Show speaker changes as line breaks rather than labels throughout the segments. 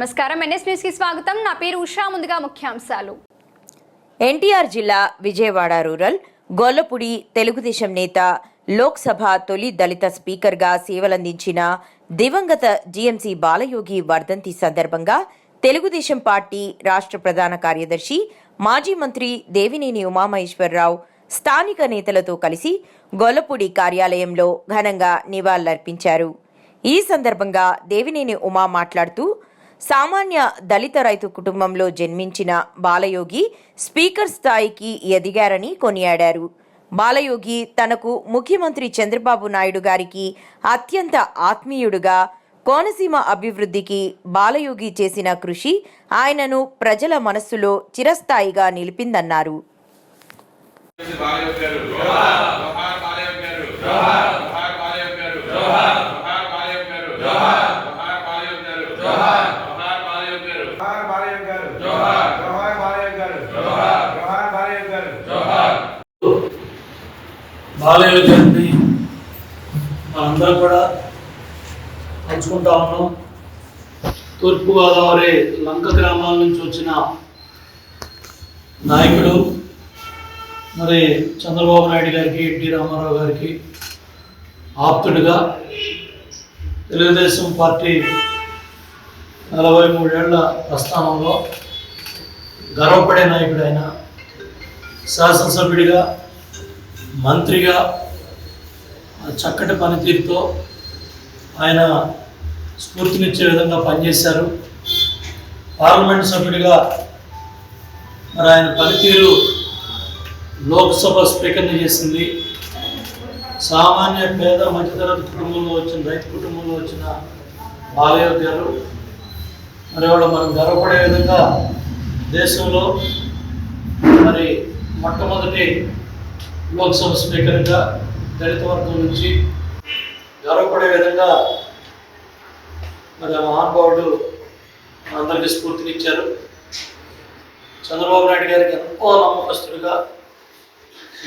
నమస్కారం. ఎన్ఎస్ న్యూస్కి స్వాగతం. నా పేరు ఉషా. ముందుగా ముఖ్యాంశాలు.
ఎన్టీఆర్ జిల్లా విజయవాడ రూరల్ గొల్లపూడి తెలుగుదేశం నేత లోక్సభ తొలి దళిత స్పీకర్గా సేవలందించిన దివంగత జీఎంసీ బాలయోగి వర్ధంతి సందర్భంగా తెలుగుదేశం పార్టీ రాష్ట్ర ప్రధాన కార్యదర్శి మాజీ మంత్రి దేవినేని ఉమామహేశ్వరరావు స్థానిక నేతలతో కలిసి గొల్లపూడి కార్యాలయంలో ఘనంగా నివాళులర్పించారు. ఈ సందర్భంగా దేవినేని ఉమా మాట్లాడుతూ సామాన్య దళిత రైతు కుటుంబంలో జన్మించిన బాలయోగి స్పీకర్ స్థాయికి ఎదిగారని కొనియాడారు. బాలయోగి తనకు ముఖ్యమంత్రి చంద్రబాబు నాయుడు గారికి అత్యంత ఆత్మీయుడుగా కోనసీమ అభివృద్ధికి బాలయోగి చేసిన కృషి ఆయనను ప్రజల మనస్సులో చిరస్థాయిగా నిలిపిందన్నారు
బాలయోగ్ గారు జోహార్ బాలయోగ్ గారు జోహార్ బాలయోగ్ గారు జోహార్ బాలయోగ్ గారు జోహార్ బాలయోగ్ గారు జోహార్ బాలయోగ్ గారు
జోహార్ బాలయ్య గారు
జోహార్
జోహార్ బాలయ్య గారు
జోహార్
జోహార్ బాలయ్య గారు
జోహార్
బాలయ్య గారిని మనందరం కూడా పంచుకుంటా ఉన్నాం. తూర్పుగోదావరి లంక గ్రామాల నుంచి వచ్చిన నాయకుడు మరి చంద్రబాబు నాయుడు గారికి ఎన్టీ రామారావు గారికి ఆప్తుడిగా తెలుగుదేశం పార్టీ నలభై మూడేళ్ళ ప్రస్థానంలో గర్వపడే నాయకుడు ఆయన శాసనసభ్యుడిగా మంత్రిగా చక్కటి పనితీరుతో ఆయన స్ఫూర్తినిచ్చే విధంగా పనిచేశారు. పార్లమెంట్ సభ్యుడిగా మరి ఆయన పనితీరు లోక్సభ స్పీకర్ని చేసింది. సామాన్య పేద మధ్యతరగతి కుటుంబంలో వచ్చిన రైతు కుటుంబంలో వచ్చిన బాలయ్య గారు మరి వాళ్ళు మనం గర్వపడే విధంగా దేశంలో మరి మొట్టమొదటి లోక్సభ స్పీకర్గా దళిత వర్గం నుంచి గర్వపడే విధంగా మరి ఆ మహానుభావుడు అందరికీ స్ఫూర్తినిచ్చారు. చంద్రబాబు నాయుడు గారికి ఎంతో నమ్మకస్తుడిగా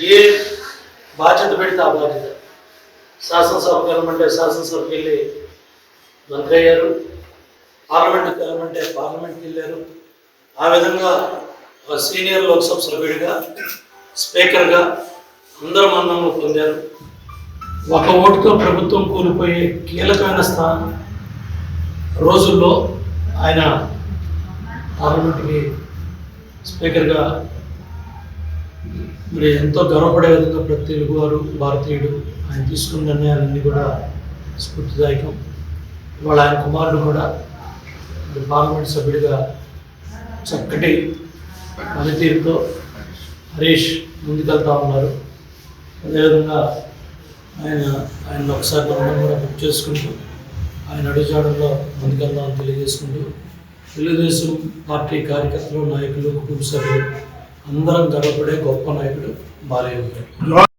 ఏ బాధ్యత పెడితే ఆ బాధ్యత. శాసనసభకు వెళ్ళమంటే శాసనసభకి వెళ్ళి మంత్రి అయ్యారు. పార్లమెంట్కి వెళ్ళమంటే పార్లమెంట్కి వెళ్ళారు. ఆ విధంగా ఒక సీనియర్ లోక్సభ సభ్యుడిగా స్పీకర్గా అందరూ మన్ననలు పొందారు. ఒక ఓటుతో ప్రభుత్వం కోల్పోయే కీలకమైన స్థానం రోజుల్లో ఆయన పార్లమెంట్కి స్పీకర్గా మరి ఎంతో గర్వపడే విధంగా ప్రతి తెలుగువారు భారతీయుడు ఆయన తీసుకున్న నిర్ణయాలన్నీ కూడా స్ఫూర్తిదాయకం. ఇవాళ ఆయన కుమారుడు కూడా పార్లమెంట్ సభ్యుడిగా చక్కటి పనితీరుతో హరీష్ ముందుకెళ్తా ఉన్నారు. అదేవిధంగా ఆయన ఆయన ఒకసారి మనం కూడా బుక్ చేసుకుంటూ ఆయన అడుగుజాడల్లో ముందుకెళ్దామని తెలియజేసుకుంటూ తెలుగుదేశం పార్టీ కార్యకర్తలు నాయకులు కుటుంబ సభ్యులు అందరం గర్వపడే గొప్ప నాయకుడు బాలయ్య